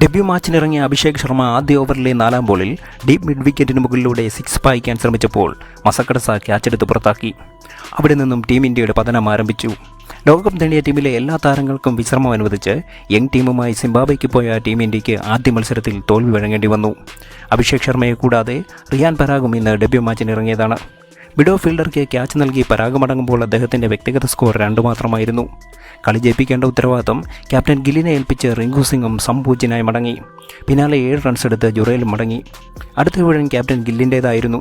Debut മാച്ചിനിറങ്ങിയ Abhishek Sharma ആദ്യ ഓവറിലെ നാലാം ബോളിൽ ഡീപ് മിഡ് വിക്കറ്റിന് മുകളിലൂടെ സിക്സ് പായിക്കാൻ ശ്രമിച്ചപ്പോൾ മസക്കടസ ക്യാച്ചെടുത്ത് പുറത്താക്കി. അവിടെ നിന്നും ടീം ഇന്ത്യയുടെ പതനം ആരംഭിച്ചു. ലോകകപ്പ് നേടിയ ടീമിലെ എല്ലാ താരങ്ങൾക്കും വിശ്രമം അനുവദിച്ച് യങ് ടീമുമായി സിംബാബ്വേക്ക് പോയ ടീം ഇന്ത്യയ്ക്ക് ആദ്യ മത്സരത്തിൽ തോൽവി വഴങ്ങേണ്ടി വന്നു. അഭിഷേക് ശർമ്മയെ കൂടാതെ റിയാൻ പരാഗും ഇന്ന് ഡെബ്യൂ മാച്ചിനിറങ്ങിയതാണ് മിഡോ ഫീൽഡർക്ക് ക്യാച്ച് നൽകി പരാഗമടങ്ങുമ്പോൾ അദ്ദേഹത്തിന്റെ വ്യക്തിഗത സ്കോർ രണ്ട് മാത്രമായിരുന്നു. കളി ജയിപ്പിക്കേണ്ട ഉത്തരവാദിത്തം ക്യാപ്റ്റൻ ഗില്ലിനെ ഏൽപ്പിച്ച് റിങ്കു സിംഗും സംപൂജ്യനായി മടങ്ങി. പിന്നാലെ ഏഴ് റൺസ് എടുത്ത് ജുറേലും മടങ്ങി. അടുത്ത വിഴൻ ക്യാപ്റ്റൻ ഗില്ലിന്റേതായിരുന്നു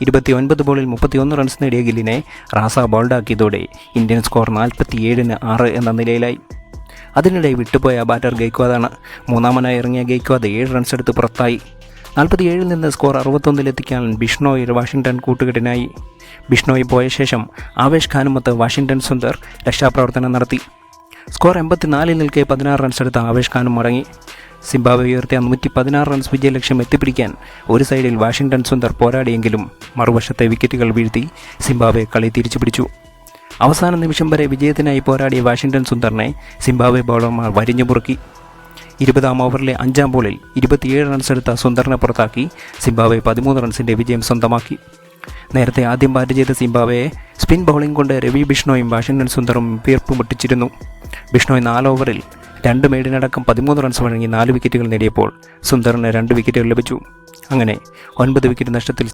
ഇരുപത്തിയൊൻപത് ബോളിൽ മുപ്പത്തിയൊന്ന് റൺസ് നേടിയ ഗില്ലിനെ റാസ ബോൾഡാക്കിയതോടെ ഇന്ത്യൻ സ്കോർ നാൽപ്പത്തിയേഴിന് ആറ് എന്ന നിലയിലായി. അതിനിടെ വിട്ടുപോയ ബാറ്റർ ഗെയ്ക്വാദാണ്. മൂന്നാമനായി ഇറങ്ങിയ ഗെയ്ക്വാദ് ഏഴ് റൺസ് എടുത്ത് പുറത്തായി. നാൽപ്പത്തിയേഴിൽ നിന്ന് സ്കോർ അറുപത്തൊന്നിലെത്തിക്കാൻ ബിഷ്ണോയിൽ വാഷിംഗ്ടൺ കൂട്ടുകെട്ടിനായി. ബിഷ്ണോയ് പോയ ശേഷം ആവേശ് ഖാനുമൊത്ത് വാഷിംഗ്ടൺ സുന്ദർ രക്ഷാപ്രവർത്തനം നടത്തി. സ്കോർ എൺപത്തിനാലിൽ നിൽക്കെ പതിനാറ് റൺസ് എടുത്ത ആവേശ് ഖാനും മടങ്ങി. സിംബാബ്വെ ഉയർത്തിയ നൂറ്റി പതിനാറ് റൺസ് വിജയലക്ഷ്യം എത്തിപ്പിടിക്കാൻ ഒരു സൈഡിൽ വാഷിംഗ്ടൺ സുന്ദർ പോരാടിയെങ്കിലും മറുവശത്തെ വിക്കറ്റുകൾ വീഴ്ത്തി സിംബാബ്വെ കളി തിരിച്ചു പിടിച്ചു അവസാന നിമിഷം വരെ വിജയത്തിനായി പോരാടിയ വാഷിംഗ്ടൺ സുന്ദറിനെ സിംബാബ്വെ ബൗളർമാർ വരിഞ്ഞു മുറുക്കി ഇരുപതാം ഓവറിലെ അഞ്ചാം ബോളിൽ ഇരുപത്തിയേഴ് റൺസ് എടുത്ത സുന്ദറിനെ പുറത്താക്കി സിംബാബ്വെ പതിമൂന്ന് റൺസിന്റെ വിജയം സ്വന്തമാക്കി. നേരത്തെ ആദ്യം ബാറ്റ് ചെയ്ത സിംബാബ്വെയെ സ്പിൻ ബൗളിംഗ് കൊണ്ട് രവി ബിഷ്ണോയും വാഷിംഗ്ടൺ സുന്ദറും വീർപ്പ് മുട്ടിച്ചിരുന്നു. ബിഷ്ണോയ് നാല് ഓവറിൽ രണ്ട് മേഡിനടക്കം പതിമൂന്ന് റൺസ് വഴങ്ങി നാല് വിക്കറ്റുകൾ നേടിയപ്പോൾ സുന്ദറിന് രണ്ട് വിക്കറ്റുകൾ ലഭിച്ചു. അങ്ങനെ ഒൻപത് വിക്കറ്റ് നഷ്ടത്തിൽ